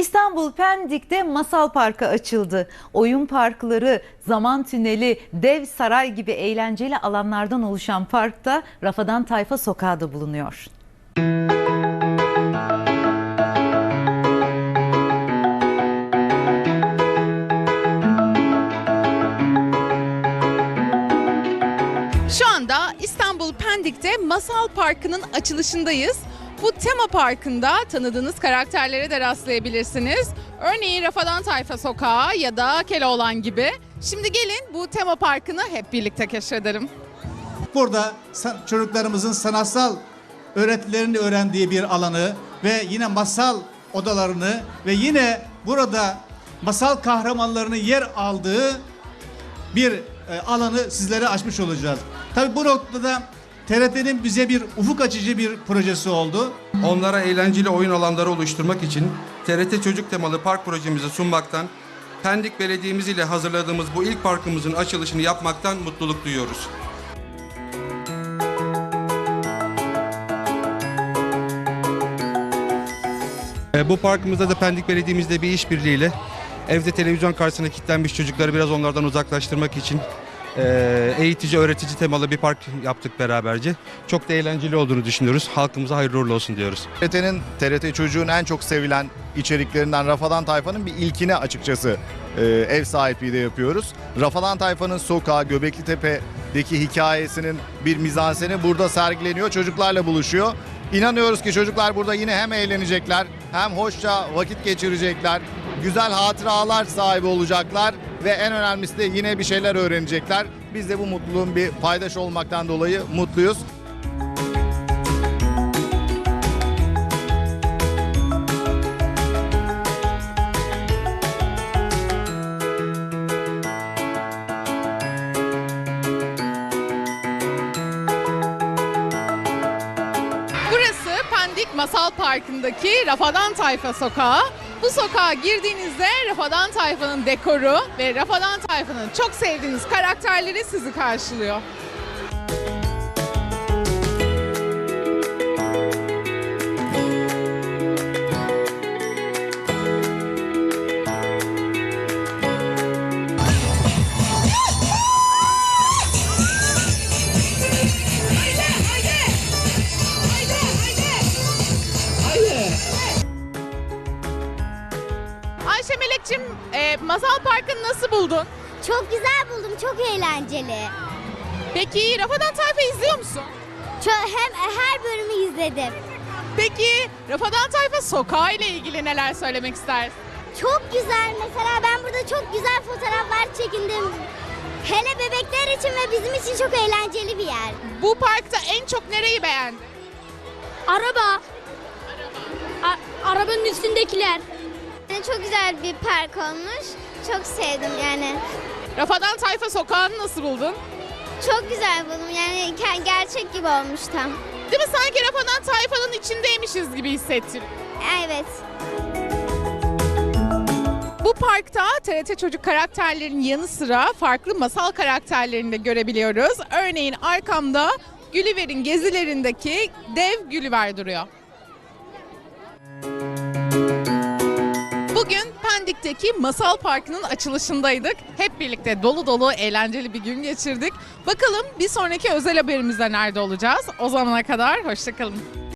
İstanbul Pendik'te Masal Parkı açıldı. Oyun parkları, zaman tüneli, dev saray gibi eğlenceli alanlardan oluşan parkta Rafadan Tayfa Sokağı da bulunuyor. Şu anda İstanbul Pendik'te Masal Parkı'nın açılışındayız. Bu tema parkında tanıdığınız karakterlere de rastlayabilirsiniz. Örneğin Rafadan Tayfa Sokağı ya da Keloğlan gibi. Şimdi gelin bu tema parkını hep birlikte keşfedelim. Burada çocuklarımızın sanatsal öğretilerini öğrendiği bir alanı ve yine masal odalarını ve yine burada masal kahramanlarının yer aldığı bir e, alanı sizlere açmış olacağız. Tabii bu noktada TRT'nin bize bir ufuk açıcı bir projesi oldu. Onlara eğlenceli oyun alanları oluşturmak için TRT Çocuk temalı park projemizi sunmaktan, Pendik Belediye'miz ile hazırladığımız bu ilk parkımızın açılışını yapmaktan mutluluk duyuyoruz. E, Bu parkımızda da Pendik Belediye'mizle bir işbirliğiyle evde televizyon karşısına kilitlenmiş çocukları biraz onlardan uzaklaştırmak için e, eğitici, öğretici temalı bir park yaptık beraberce. Çok da eğlenceli olduğunu düşünüyoruz. Halkımıza hayırlı uğurlu olsun diyoruz. TRT'nin TRT Çocuğun en çok sevilen içeriklerinden Rafadan Tayfa'nın bir ilkini açıkçası e, ev sahipliği de yapıyoruz. Rafadan Tayfa'nın sokağı Göbekli Tepe'deki hikayesinin bir mizanseni burada sergileniyor. Çocuklarla buluşuyor. İnanıyoruz ki çocuklar burada yine hem eğlenecekler hem hoşça vakit geçirecekler. Güzel hatıralar sahibi olacaklar ve en önemlisi de yine bir şeyler öğrenecekler. Biz de bu mutluluğun bir paydaş olmaktan dolayı mutluyuz. Burası Pendik Masal Parkı'ndaki Rafadan Tayfa Sokağı. Bu sokağa girdiğinizde Rafadan Tayfa'nın dekoru ve Rafadan Tayfa'nın çok sevdiğiniz karakterleri sizi karşılıyor. Melek'cim e, Masal Parkı'nı nasıl buldun? Çok güzel buldum, çok eğlenceli. Peki Rafadan Tayfa izliyor musun? Çok, hem her bölümü izledim. Peki Rafadan Tayfa Sokağı ile ilgili neler söylemek istersin? Çok güzel. Mesela ben burada çok güzel fotoğraflar çekindim. Hele bebekler için ve bizim için çok eğlenceli bir yer. Bu parkta en çok nereyi beğendin? Araba. arabanın üstündekiler. Çok güzel bir park olmuş. Çok sevdim yani. Rafadan Tayfa Sokağı'nı nasıl buldun? Çok güzel buldum. Yani gerçek gibi olmuş tam. Değil mi sanki Rafadan Tayfa'nın içindeymişiz gibi hissettin. Evet. Bu parkta TRT Çocuk karakterlerinin yanı sıra farklı masal karakterlerini de görebiliyoruz. Örneğin arkamda Gülliver'in gezilerindeki dev Gülliver duruyor. Pendik'teki Masal Parkı'nın açılışındaydık. Hep birlikte dolu dolu eğlenceli bir gün geçirdik. Bakalım bir sonraki özel haberimizde nerede olacağız? O zamana kadar hoşçakalın.